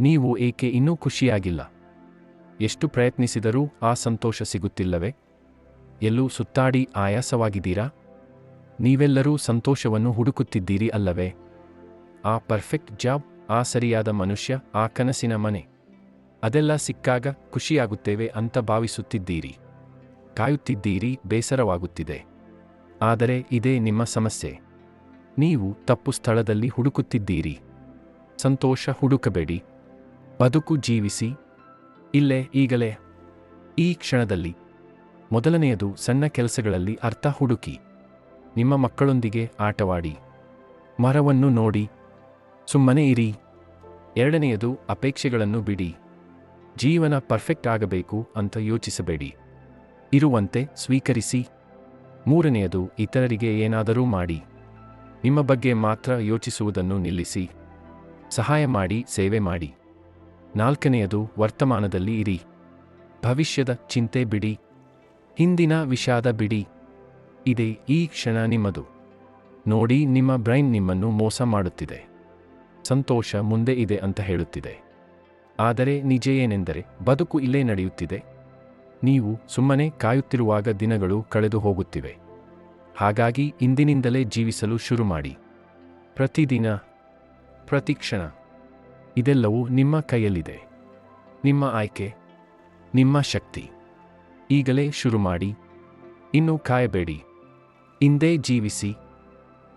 ನೀವು ಏಕೆ ಇನ್ನೂ ಖುಷಿಯಾಗಿಲ್ಲ? ಎಷ್ಟು ಪ್ರಯತ್ನಿಸಿದರೂ ಆ ಸಂತೋಷ ಸಿಗುತ್ತಿಲ್ಲವೇ? ಎಲ್ಲೂ ಸುತ್ತಾಡಿ ಆಯಾಸವಾಗಿದ್ದೀರಾ? ನೀವೆಲ್ಲರೂ ಸಂತೋಷವನ್ನು ಹುಡುಕುತ್ತಿದ್ದೀರಿ ಅಲ್ಲವೇ? ಆ ಪರ್ಫೆಕ್ಟ್ ಜಾಬ್, ಆ ಸರಿಯಾದ ಮನುಷ್ಯ, ಆ ಕನಸಿನ ಮನೆ. ಅದೆಲ್ಲ ಸಿಕ್ಕಾಗ ಖುಷಿಯಾಗುತ್ತೇವೆ ಅಂತ ಭಾವಿಸುತ್ತಿದ್ದೀರಿ. ಕಾಯುತ್ತಿದ್ದೀರಿ, ಬೇಸರವಾಗುತ್ತಿದೆ. ಆದರೆ ಇದೇ ನಿಮ್ಮ ಸಮಸ್ಯೆ. ನೀವು ತಪ್ಪು ಸ್ಥಳದಲ್ಲಿ ಹುಡುಕುತ್ತಿದ್ದೀರಿ. ಸಂತೋಷ ಹುಡುಕಬೇಡಿ. ಬದುಕು ಜೀವಿಸಿ, ಇಲ್ಲೇ ಈಗಲೇ, ಈ ಕ್ಷಣದಲ್ಲಿ. ಮೊದಲನೆಯದು ಸಣ್ಣ ಕೆಲಸಗಳಲ್ಲಿ ಅರ್ಥ ಹುಡುಕಿ. ನಿಮ್ಮ ಮಕ್ಕಳೊಂದಿಗೆ ಆಟವಾಡಿ. ಮರವನ್ನು ನೋಡಿ. ಸುಮ್ಮನೆ ಇರಿ. ಎರಡನೆಯದು ಅಪೇಕ್ಷೆಗಳನ್ನು ಬಿಡಿ. ಜೀವನ ಪರ್ಫೆಕ್ಟ್ ಆಗಬೇಕು ಅಂತ ಯೋಚಿಸಬೇಡಿ. ಇರುವಂತೆ ಸ್ವೀಕರಿಸಿ. ಮೂರನೆಯದು ಇತರರಿಗೆ ಏನಾದರೂ ಮಾಡಿ. ನಿಮ್ಮ ಬಗ್ಗೆ ಮಾತ್ರ ಯೋಚಿಸುವುದನ್ನು ನಿಲ್ಲಿಸಿ. ಸಹಾಯ ಮಾಡಿ, ಸೇವೆ ಮಾಡಿ. ನಾಲ್ಕನೆಯದು ವರ್ತಮಾನದಲ್ಲಿ ಇರಿ. ಭವಿಷ್ಯದ ಚಿಂತೆ ಬಿಡಿ. ಹಿಂದಿನ ವಿಷಾದ ಬಿಡಿ. ಇದೆ ಈ ಕ್ಷಣ ನಿಮ್ಮದು. ನೋಡಿ, ನಿಮ್ಮ ಬ್ರೈನ್ ನಿಮ್ಮನ್ನು ಮೋಸ ಮಾಡುತ್ತಿದೆ. ಸಂತೋಷ ಮುಂದೆ ಇದೆ ಅಂತ ಹೇಳುತ್ತಿದೆ. ಆದರೆ ನಿಜ ಏನೆಂದರೆ, ಬದುಕು ಇಲ್ಲೇ ನಡೆಯುತ್ತಿದೆ. ನೀವು ಸುಮ್ಮನೆ ಕಾಯುತ್ತಿರುವಾಗ ದಿನಗಳು ಕಳೆದು ಹೋಗುತ್ತಿವೆ. ಹಾಗಾಗಿ ಇಂದಿನಿಂದಲೇ ಜೀವಿಸಲು ಶುರು ಮಾಡಿ ಪ್ರತಿದಿನ, ಪ್ರತಿಕ್ಷಣ. ಇದೆಲ್ಲವೂ ನಿಮ್ಮ ಕೈಯಲ್ಲಿದೆ. ನಿಮ್ಮ ಆಯ್ಕೆ ನಿಮ್ಮ ಶಕ್ತಿ. ಈಗಲೇ ಶುರು ಮಾಡಿ ಇನ್ನು ಕಾಯಬೇಡಿ. ಹಿಂದೆ ಜೀವಿಸಿ.